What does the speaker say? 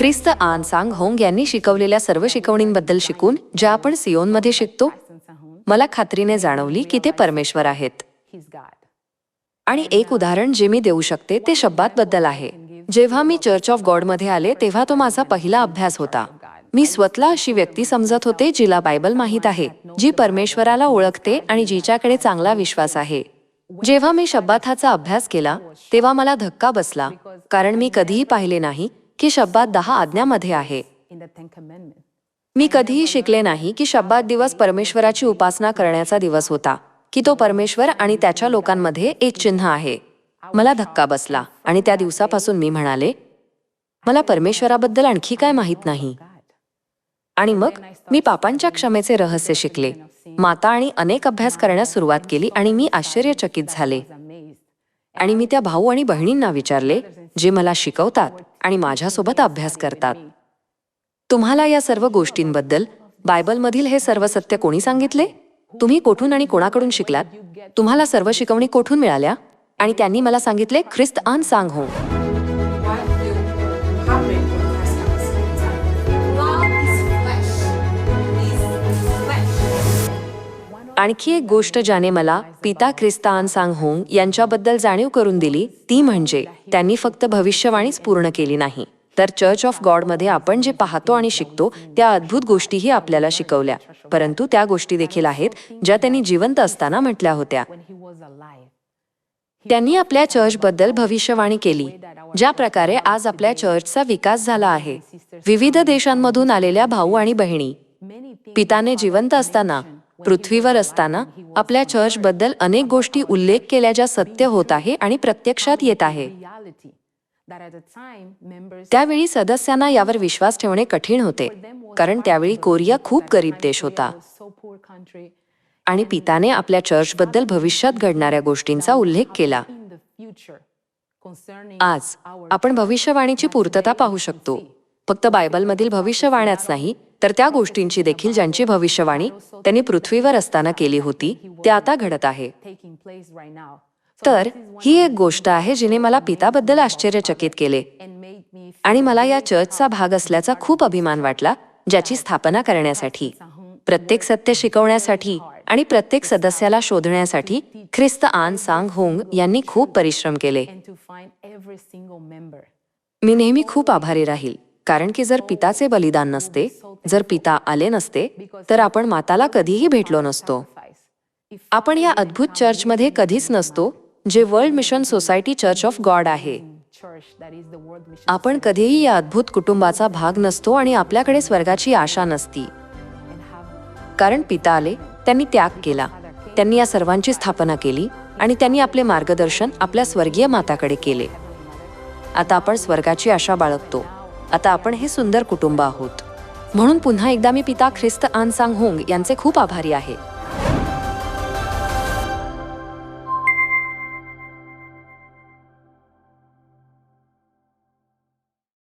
ख्रिस्त आन सांग होंग यांनी शिकवलेल्या सर्व शिकवणींबद्दल शिकून ज्या आपण सियोनमध्ये शिकतो मला खात्रीने जाणवली की ते परमेश्वर आहेत. आणि एक उदाहरण जे मी देऊ शकते ते शब्दांबद्दल आहे. जेव्हा मी चर्च ऑफ गॉडमध्ये आले तेव्हा तो माझा पहिला अभ्यास होता. मी स्वतःला अशी व्यक्ती समजत होते जिला बायबल माहीत आहे जी परमेश्वराला ओळखते आणि जिच्याकडे चांगला विश्वास आहे. जेव्हा मी शब्दाथाचा अभ्यास केला तेव्हा मला धक्का बसला कारण मी कधीही पाहिले नाही की शब्दात दहा आज्ञामध्ये आहे. मी कधीही शिकले नाही की शब्दात दिवस परमेश्वराची उपासना करण्याचा दिवस होता की तो परमेश्वर आणि त्याच्या लोकांमध्ये एक चिन्ह आहे. मला धक्का बसला आणि त्या दिवसापासून मी म्हणाले मला परमेश्वराबद्दल आणखी काय माहीत नाही? आणि मग मी पापांच्या क्षमेचे रहस्य शिकले. माता आणि अनेक अभ्यास करण्यास सुरुवात केली आणि मी आश्चर्यचकित झाले. आणि मी त्या भाऊ आणि बहिणींना विचारले जे मला शिकवतात आणि माझ्यासोबत अभ्यास करतात. तुम्हाला या सर्व गोष्टींबद्दल बायबलमधील हे सर्व सत्य कोणी सांगितले? तुम्ही कोठून आणि कोणाकडून शिकलात? तुम्हाला सर्व शिकवणी कोठून मिळाल्या? आणि त्यांनी मला सांगितले ख्रिस्त आन सांग हो. आणखी एक गोष्ट ज्याने मला पिता ख्रिस्तान सांग होंग यांच्याबद्दल जाणीव करून दिली ती म्हणजे त्यांनी फक्त भविष्यवाणीच पूर्ण केली नाही. तर चर्च ऑफ गॉडमध्ये आपण जे पाहतो आणि शिकतो त्या अद्भुत गोष्टीही आपल्याला शिकवल्या. परंतु त्या गोष्टी देखील आहेत ज्या त्यांनी जिवंत असताना म्हटल्या होत्या. त्यांनी आपल्या चर्चबद्दल भविष्यवाणी केली ज्या प्रकारे आज आपल्या चर्चचा विकास झाला आहे. विविध देशांमधून आलेल्या भाऊ आणि बहिणी पिताने जिवंत असताना पृथ्वीवर असताना आपल्या चर्चबद्दल अनेक गोष्टी उल्लेख केल्या ज्या सत्य होत आहे आणि प्रत्यक्षात येत आहे. त्यावेळी सदस्यांना यावर विश्वास ठेवणे कठीण होते कारण त्यावेळी कोरिया खूप गरीब देश होता. आणि पिताने आपल्या चर्चबद्दल भविष्यात घडणाऱ्या गोष्टींचा उल्लेख केला. आज आपण भविष्यवाणीची पूर्तता पाहू शकतो. फक्त बायबलमधील भविष्यवाण्याच नाही तर त्या गोष्टींची देखील ज्यांची भविष्यवाणी त्यांनी पृथ्वीवर असताना केली होती ते आता घडत आहे. तर ही एक गोष्ट आहे जिने मला पिताबद्दल आश्चर्यचकित केले आणि मला या चर्चचा भाग असल्याचा खूप अभिमान वाटला ज्याची स्थापना करण्यासाठी प्रत्येक सत्य शिकवण्यासाठी आणि प्रत्येक सदस्याला शोधण्यासाठी ख्रिस्त आन सांग होंग यांनी खूप परिश्रम केले. मी नेहमी खूप आभारी राहील. कारण की जर पिताचे बलिदान नसते जर पिता आले नसते तर आपण माताला कधीही भेटलो नसतो. आपण या अद्भुत चर्चमध्ये कधीच नसतो जे World Mission Society Church of God आहे. आपण कधीही या अद्भुत कुटुंबाचा भाग नसतो आणि आपल्याकडे स्वर्गाची आशा नसती. कारण पिता आले त्यांनी त्याग केला. त्यांनी या सर्वांची स्थापना केली आणि त्यांनी आपले मार्गदर्शन आपल्या स्वर्गीय माताकडे केले. आता आपण स्वर्गाची आशा बाळगतो. आता आपण हे सुंदर कुटुंब आहोत. म्हणून पुन्हा एकदा मी पिता ख्रिस्त आन सांग होंग यांचे खूप आभारी आहे.